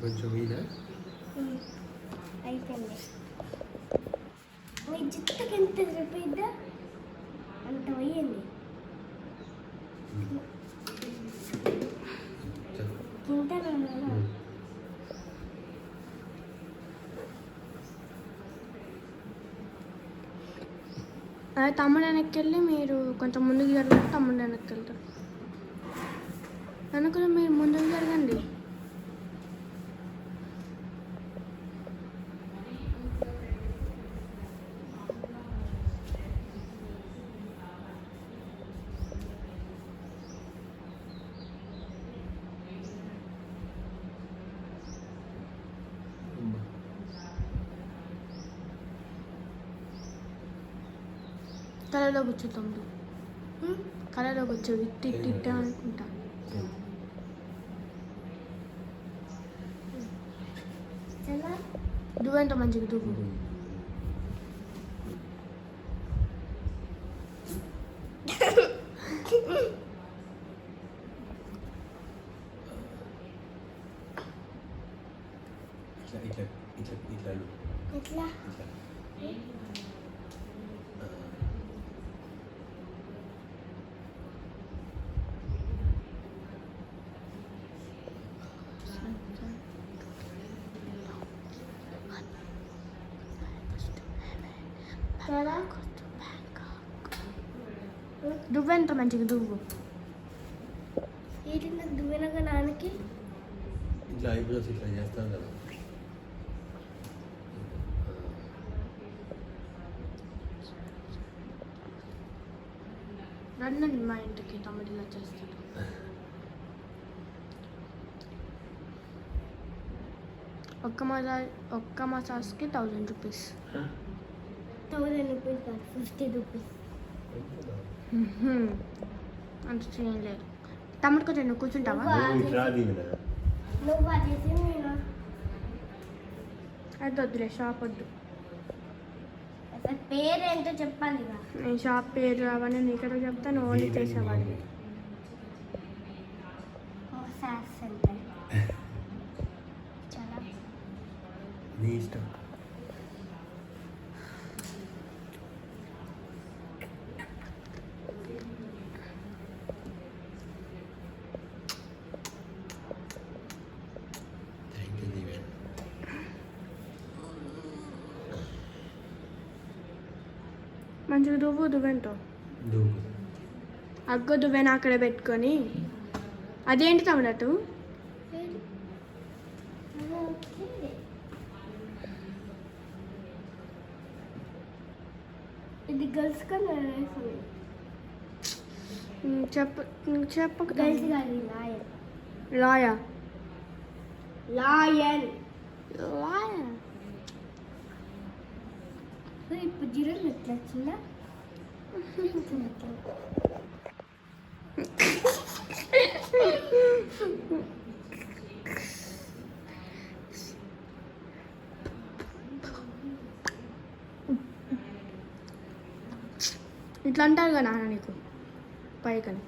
కొంచెం ఇదా అయిపోయింది. మీ జుట్టుకి ఎంత చూపిద్దా అంత వేయండి తింటాను అదే తమ్ముడు వెనక్కి వెళ్ళి మీరు కొంచెం ముందుకు జరగండి తమ్ముడు వెనక్కి వెళ్తారు అనుకున్న మీరు ముందుకు జరగండి. కళలో కూర్చో తమ్ముడు. కళలో కూర్చో. ఇట్టి ఇట్టి ఇట్టే అనుకుంటా. దువ్వెంత మంచిగా దువ్వు ఇట్లా ఇట్లా ఇట్లా ఇట్లా ఇట్లా. దువ్వెంత మంచిగా దువ్వు? ఏంటి నాకు దువ్వెనగా నాన్నకి ఇట్లా ఐబ్రోస్ ఇట్లా చేస్తాం కదా. రండి మా ఇంటికి తమ్ముడు ఇలా చేస్తాడు ఒక్క మసాజ్ ఒక్క మసాజ్కి థౌజండ్ రూపీస్. థౌసండ్ రూపీస్ కాదు ఫిఫ్టీ రూపీస్. అంత చేయలేదు తమ్ముడు కొంచెం నువ్వు కూర్చుంటావా? నువ్వు నువ్వు అది చేసి నేను అది వద్దులే షాప్ వద్దు. అసలు పేరేంటో చెప్పాలి ఇక. నేను షాప్ పేరు అవన్నీ నీకు చెప్తాను ఓన్లీ చేసేవాడిని సార్ సెంటర్. చాలా నీ ఇష్టం. మంచిగా దువ్వు దువ్వెంతో అగ్గ దువ్వెన అక్కడ పెట్టుకొని. అదేంటి ఓకే ఇది గర్ల్స్ ఉమ్, చెప్ప ఉమ్, చెప్పకు గర్ల్స్ తమ్ముడు. కాదు లాయన్ లాయా లాయన్ లాయా ఇప్పుడు జీరో ఎట్లా వచ్చిందా ఇట్లా అంటారు కదా నాన్న నీకు? పైకని.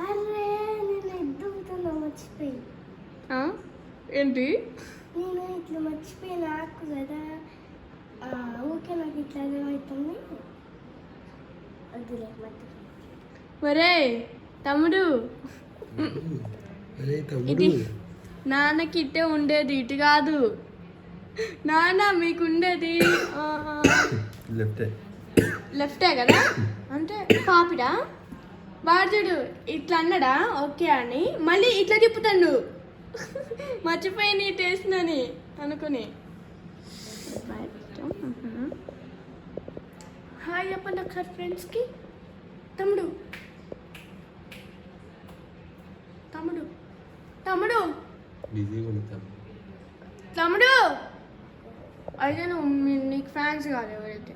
అరే నేను ఎద్దుతున్నా మర్చిపోయి? ఏంటి? నేను ఇట్లా మర్చిపోయి నాకు కదా ఆ, ఊరికే నాకు ఇట్లా అవుతుంది మరే తమ్ముడు. ఇది నాన్నకి ఇట్టే ఉండేది ఇటు కాదు. నాన్న మీకు ఉండేది. ఆ, లెఫ్ట్. లెఫ్టే కదా? అంటే పాపిడా వాడు ఇట్లా అన్నాడా? ఓకే అని. మళ్ళీ ఇట్లా తిప్పుతాడు. మర్చిపోయి నీ టేస్ట్ అని అనుకుని. హాయ్ చెప్పండి ఒకసారి ఫ్రెండ్స్కి తమ్ముడు. తమ్ముడు. తమ్ముడు. తమ్ముడు. అయితే నువ్వు మీ- నీకు ఫ్యాన్స్ కాదు ఎవరైతే.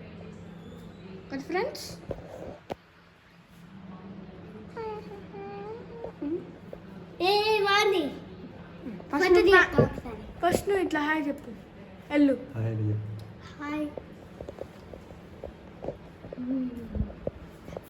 కదా ఫ్రెండ్స్ ఫస్ట్ నువ్వు ఇట్లా హాయ్ చెప్పు. వెళ్ళు. Hi. Mm.